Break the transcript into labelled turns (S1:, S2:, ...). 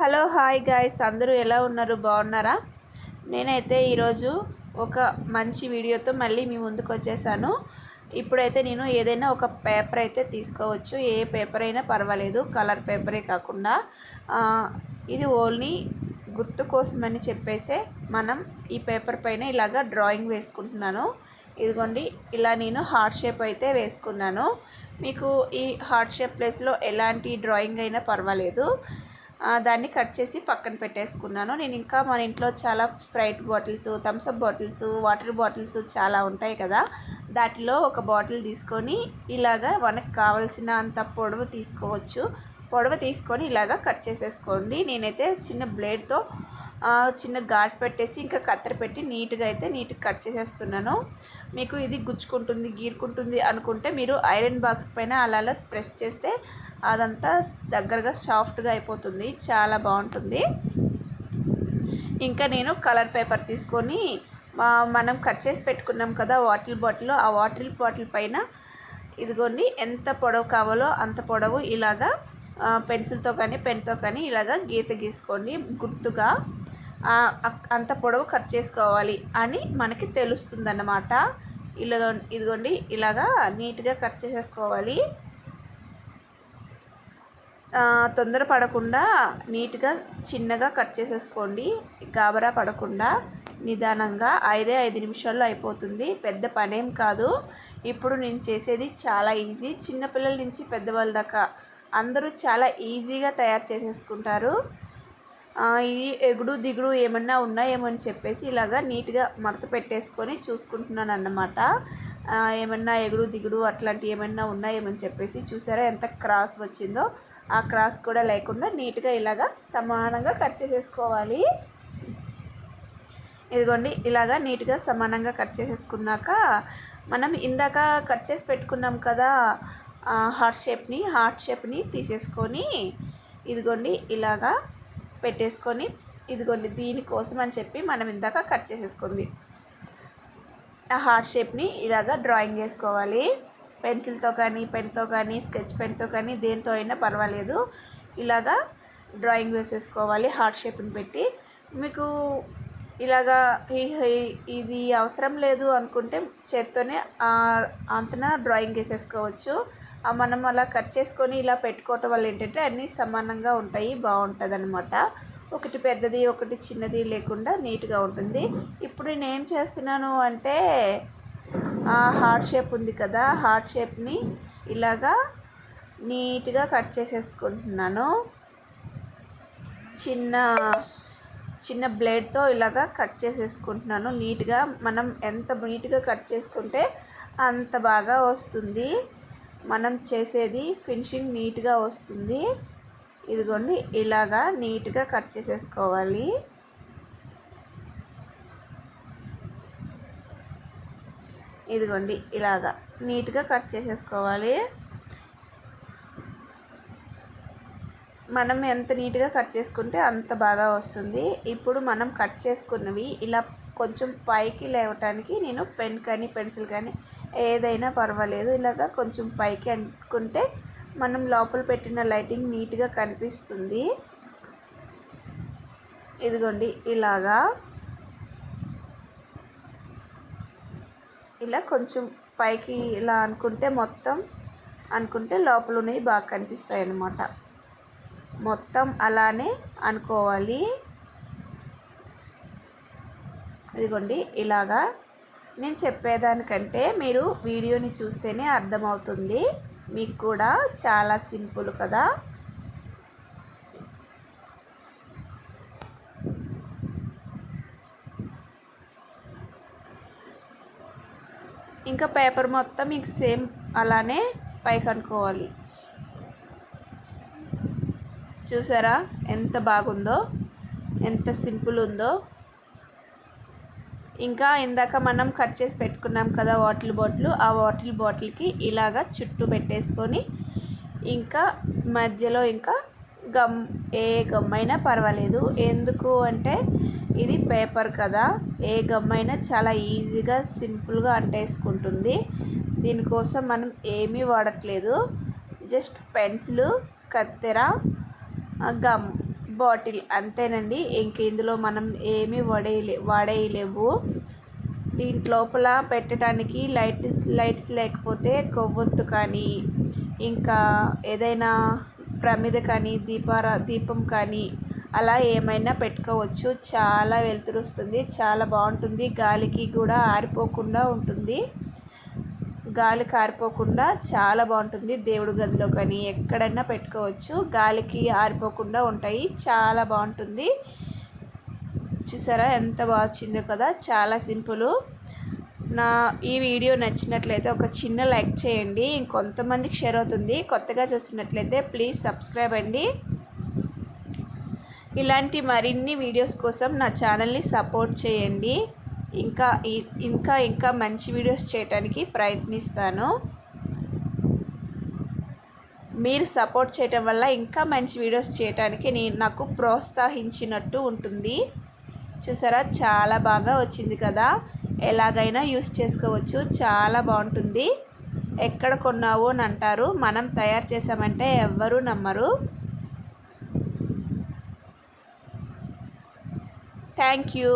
S1: Hello hi guys. అందరూ ఎలా ఉన్నారు? బాగున్నారా? నేనైతే ఈరోజు ఒక మంచి వీడియోతో మళ్ళీ మీ ముందుకు వచ్చేసాను. ఇప్పుడైతే నేను ఏదైనా ఒక పేపర్ అయితే తీసుకోవచ్చు. ఏ పేపర్ అయినా పర్వాలేదు. కలర్ పేపరే కాకుండా. ఇది ఓన్లీ గుర్తు కోసమని చెప్పేసే మనం ఈ పేపర్ పైన ఇలాగ డ్రాయింగ్ వేసుకుంటున్నాను. ఇదిగోండి ఇలా నేను హార్ట్ షేప్ అయితే వేసుకున్నాను. మీకు ఈ హార్ట్ షేప్ ప్లేస్లో ఎలాంటి డ్రాయింగ్ అయినా పర్వాలేదు. దాన్ని కట్ చేసి పక్కన పెట్టేసుకున్నాను. నేను ఇంకా మన ఇంట్లో చాలా Sprite bottles Thums Up bottles water bottles చాలా ఉంటాయి కదా. దాటిలో ఒక బాటిల్ తీసుకొని ఇలాగా మనకు కావలసిన అంత పొడవు తీసుకోవచ్చు. పొడవు తీసుకొని ఇలాగా కట్ చేసేసుకోండి. నేనైతే చిన్న బ్లేడ్తో చిన్న ఘాట్ పెట్టేసి ఇంకా కత్తెర పెట్టి నీట్గా అయితే నీట్గా కట్ చేసేస్తున్నాను. మీకు ఇది గుచ్చుకుంటుంది గీరుకుంటుంది అనుకుంటే మీరు ఐరన్ బాక్స్ పైన అలా అలా ప్రెస్ చేస్తే అదంతా దగ్గరగా సాఫ్ట్గా అయిపోతుంది. చాలా బాగుంటుంది. ఇంకా నేను కలర్ పేపర్ తీసుకొని మా- మనం కట్ చేసి పెట్టుకున్నాం కదా వాటిల్ బాటిల్ ఆ వాటిల్ బాటిల్ పైన ఇదిగోండి ఎంత పొడవు కావాలో అంత పొడవు ఇలాగా పెన్సిల్తో కానీ పెన్తో కానీ ఇలాగా గీత గీసుకోండి గుర్తుగా. అంత పొడవు కట్ చేసుకోవాలి అని మనకి తెలుస్తుందన్నమాట. ఇలా ఇదిగోండి ఇలాగా నీట్గా కట్ చేసేసుకోవాలి. తొందర పడకుండా నీట్గా చిన్నగా కట్ చేసేసుకోండి. గాబరా పడకుండా నిదానంగా ఐదే ఐదు నిమిషాల్లో అయిపోతుంది. పెద్ద పనేం కాదు. ఇప్పుడు నేను చేసేది చాలా ఈజీ. చిన్నపిల్లల నుంచి పెద్దవాళ్ళ దాకా అందరూ చాలా ఈజీగా తయారు చేసేసుకుంటారు. ఇది ఎగుడు దిగుడు ఏమన్నా ఉన్నాయేమో అని చెప్పేసి ఇలాగా నీట్గా మడత పెట్టేసుకొని చూసుకుంటున్నాను అన్నమాట ఏమన్నా ఎగుడు దిగుడు అట్లాంటివి ఏమన్నా ఉన్నాయేమని చెప్పేసి చూసారా? ఎంత క్రాస్ వచ్చిందో. ఆ క్రాస్ కూడా లేకుండా నీట్గా ఇలాగా సమానంగా కట్ చేసేసుకోవాలి. ఇదిగోండి ఇలాగా నీట్గా సమానంగా కట్ చేసేసుకున్నాక మనం ఇందాక కట్ చేసి పెట్టుకున్నాం కదా హార్ట్ షేప్ని హార్ట్ షేప్ని తీసేసుకొని ఇదిగోండి ఇలాగా పెట్టేసుకొని ఇదిగోండి దీనికోసం అని చెప్పి మనం ఇందాక కట్ చేసేసుకుంది. ఆ హార్ట్ షేప్ని ఇలాగా డ్రాయింగ్ వేసుకోవాలి పెన్సిల్తో కానీ పెన్తో కానీ స్కెచ్ పెన్తో కానీ దేంతో అయినా పర్వాలేదు. ఇలాగా డ్రాయింగ్ వేసేసుకోవాలి హార్ట్ షేప్ని పెట్టి. మీకు ఇలాగా ఇది అవసరం లేదు అనుకుంటే చేత్తోనే అంతన డ్రాయింగ్ వేసేసుకోవచ్చు. మనం అలా కట్ చేసుకొని ఇలా పెట్టుకోవటం వల్ల ఏంటంటే అన్నీ సమానంగా ఉంటాయి బాగుంటుంది అనమాట ఒకటి పెద్దది ఒకటి చిన్నది లేకుండా నీట్గా ఉంటుంది. ఇప్పుడు నేను ఏం చేస్తున్నాను అంటే హార్ట్ షేప్ ఉంది కదా హార్ట్ షేప్ని ఇలాగా నీట్గా కట్ చేసేసుకుంటున్నాను. చిన్న చిన్న బ్లేడ్తో ఇలాగా కట్ చేసేసుకుంటున్నాను. నీట్గా మనం ఎంత నీట్గా కట్ చేసుకుంటే అంత బాగా వస్తుంది. మనం చేసేది ఫినిషింగ్ నీట్గా వస్తుంది. ఇదిగోండి ఇలాగా నీట్గా కట్ చేసేసుకోవాలి. ఇదిగోండి ఇలాగా నీట్గా కట్ చేసేసుకోవాలి. మనం ఎంత నీట్గా కట్ చేసుకుంటే అంత బాగా వస్తుంది. ఇప్పుడు మనం కట్ చేసుకున్నవి ఇలా కొంచెం పైకి లేవటానికి నేను పెన్ కానీ పెన్సిల్ కానీ ఏదైనా పర్వాలేదు. ఇలాగా కొంచెం పైకి అనుకుంటే మనం లోపల పెట్టిన లైటింగ్ నీట్గా కనిపిస్తుంది. ఇదిగోండి ఇలాగా ఇలా కొంచెం పైకి ఇలా అనుకుంటే మొత్తం అనుకుంటే లోపల ఉన్నవి బాగా కనిపిస్తాయి అన్నమాట. మొత్తం అలానే అనుకోవాలి. ఇదిగోండి ఇలాగా నేను చెప్పేదానికంటే మీరు వీడియోని చూస్తేనే అర్థమవుతుంది. మీకు కూడా చాలా సింపుల్ కదా. ఇంకా పేపర్ మొత్తం మీకు సేమ్ అలానే పైకి అనుకోవాలి చూసారా? ఎంత బాగుందో? ఎంత సింపుల్ ఉందో? ఇంకా ఇందాక మనం కట్ చేసి పెట్టుకున్నాం కదా వాటర్ బాటిల్ ఆ వాటర్ బాటిల్కి ఇలాగా చుట్టూ పెట్టేసుకొని ఇంకా మధ్యలో ఇంకా గమ్ ఏ గమ్ అయినా పర్వాలేదు. ఎందుకు అంటే ఇది పేపర్ కదా. ఏ గమ్ అయినా చాలా ఈజీగా సింపుల్గా అంటేసుకుంటుంది. దీనికోసం మనం ఏమీ వాడట్లేదు. జస్ట్ పెన్సిల్ కత్తెర గమ్ బాటిల్ అంతేనండి. ఇంక ఇందులో మనం ఏమీ వడేయలే వాడేయలేవు. దీంట్లోపల పెట్టడానికి లైట్స్ లైట్స్ లేకపోతే కొవ్వొత్తు కానీ ఇంకా ఏదైనా ప్రమిద కానీ దీపారా దీపం కానీ అలా ఏమైనా పెట్టుకోవచ్చు. చాలా వెలుతురు వస్తుంది. చాలా బాగుంటుంది. గాలికి కూడా ఆరిపోకుండా ఉంటుంది. గాలి కారిపోకుండా చాలా బాగుంటుంది. దేవుడి గదిలో కానీ ఎక్కడైనా పెట్టుకోవచ్చు. గాలికి ఆరిపోకుండా ఉంటాయి. చాలా బాగుంటుంది. చూసారా? ఎంత బాగా వచ్చిందో కదా. చాలా సింపుల్. నా ఈ వీడియో నచ్చినట్లయితే ఒక చిన్న లైక్ చేయండి. ఇంకొంతమందికి షేర్ అవుతుంది. కొత్తగా చూస్తున్నట్లయితే ప్లీజ్ సబ్స్క్రైబ్ అండి. ఇలాంటి మరిన్ని వీడియోస్ కోసం నా ఛానల్ని సపోర్ట్ చేయండి. ఇంకా ఇంకా ఇంకా మంచి వీడియోస్ చేయడానికి ప్రయత్నిస్తాను. మీరు సపోర్ట్ చేయటం వల్ల ఇంకా మంచి వీడియోస్ చేయడానికి నేను నాకు ప్రోత్సహించినట్టు ఉంటుంది. చూసారా? చాలా బాగా వచ్చింది కదా? ఎలాగైనా యూస్ చేసుకోవచ్చు. చాలా బాగుంటుంది. ఎక్కడ కొన్నావు అని అంటారు. మనం తయారు చేసామంటే ఎవ్వరూ నమ్మరు. Thank you.